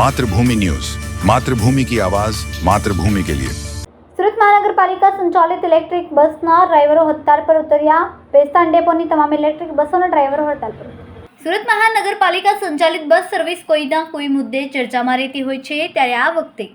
Mathrubhumi news Mathrubhumi કી આવાજ માતૃભૂમિ કે લિયે સુરત મહાનગરપાલિકા સંચાલિત ઇલેક્ટ્રિક બસના ડ્રાઈવરો હડતાળ પર ઉતર્યા. પેસ્તાન ડેપોની તમામ ઇલેક્ટ્રિક બસોના ડ્રાઈવરો હડતાળ પર સુરત મહાનગરપાલિકા સંચાલિત બસ સર્વિસ કોઈના કોઈ મુદ્દે ચર્ચામાં રહેતી હોય છે, ત્યારે આ વખતે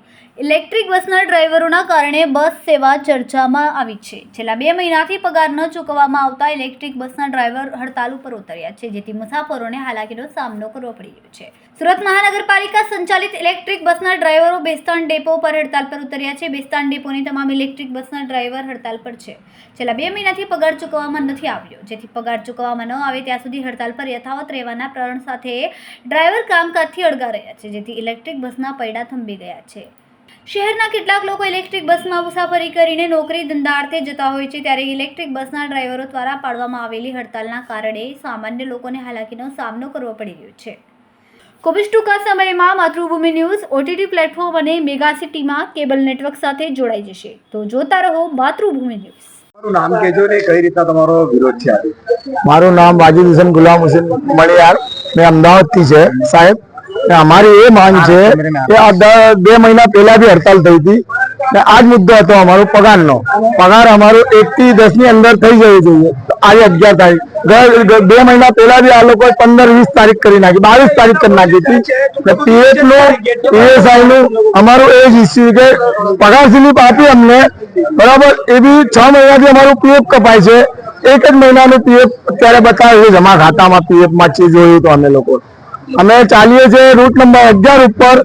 ઇલેક્ટ્રિક બસના ડ્રાઈવરોના કારણે બસ સેવા ચર્ચામાં આવી છે. છેલ્લા બે મહિનાથી પગાર ન ચૂકવવામાં આવતા ઇલેક્ટ્રિક બસના ડ્રાઈવર હડતાલ ઉપર ઉતર્યા છે, જેથી મુસાફરોને હાલાકીનો સામનો કરવો પડી રહ્યો છે. સુરત મહાનગરપાલિકા સંચાલિત ઇલેક્ટ્રિક બસના ડ્રાઈવરો બેસ્તાન ડેપો પર હડતાલ પર ઉતર્યા છે. બેસ્તાન ડેપોની તમામ ઇલેક્ટ્રિક બસના ડ્રાઈવર હડતાલ પર છે. છેલ્લા બે મહિનાથી પગાર ચૂકવવામાં નથી આવ્યો. જેથી પગાર ચૂકવવામાં ન આવે ત્યાં સુધી હડતાલ પર યથાવત રહેવાના પ્રણ સાથે ડ્રાઈવર કામકાજથી અળગા રહ્યા છે, જેથી ઇલેક્ટ્રિક બસના પૈડા થંભી ગયા છે. શહેરના કેટલાક લોકો ઇલેક્ટ્રિક બસમાં મુસાફરી કરીને નોકરી ધંધાર્થે જતા હોય છે ત્યારે ઇલેક્ટ્રિક બસના ડ્રાઈવરો દ્વારા પાડવામાં આવેલી હડતાલના કારણે સામાન્ય લોકોને હાલાકીનો સામનો કરવો પડી રહ્યો છે. કોવિડ ટૂંકા સમયમાં માતૃભૂમિ ન્યૂઝ ઓટીટી પ્લેટફોર્મ અને મેગા સિટીમાં કેબલ નેટવર્ક સાથે જોડાઈ જશે. તો જોતા રહો માતૃભૂમિ ન્યૂઝ. મારું નામ કહેજો ને કઈ રીતના તમારો વિરોધ છે? મારું નામ વાજીદ હુસેન ગુલામ હુસેન મણિયાર. મેં અમદાવાદથી છે સાહેબ. અમારી એ માંગ છે કે આ બે મહિના પહેલા બી હડતાલ થઈ હતી. ને આ જ મુદ્દો હતો અમારો પગારનો. પગાર અમારો એક થી દસની અંદર થઈ જવો જોઈએ આજે અગિયાર તારીખ. બે મહિના પહેલા બી આ લોકો પંદર વીસ તારીખ કરી નાખી. બાવીસ તારીખ કરી નાખી હતી. પીએફનું પીએસઆઈ નું અમારું એ જ ઇસ્યુ કે પગાર સ્લીપ આપી અમને. બરાબર? એ બી છ મહિનાથી અમારું પીએફ કપાય છે. એક જ મહિનાનું પીએફ અત્યારે બતાવે છે. જમા ખાતામાં પીએફમાં છે જોયું તો અમે લોકો અમે ચાલીએ છીએ રૂટ નંબર અગિયાર ઉપર.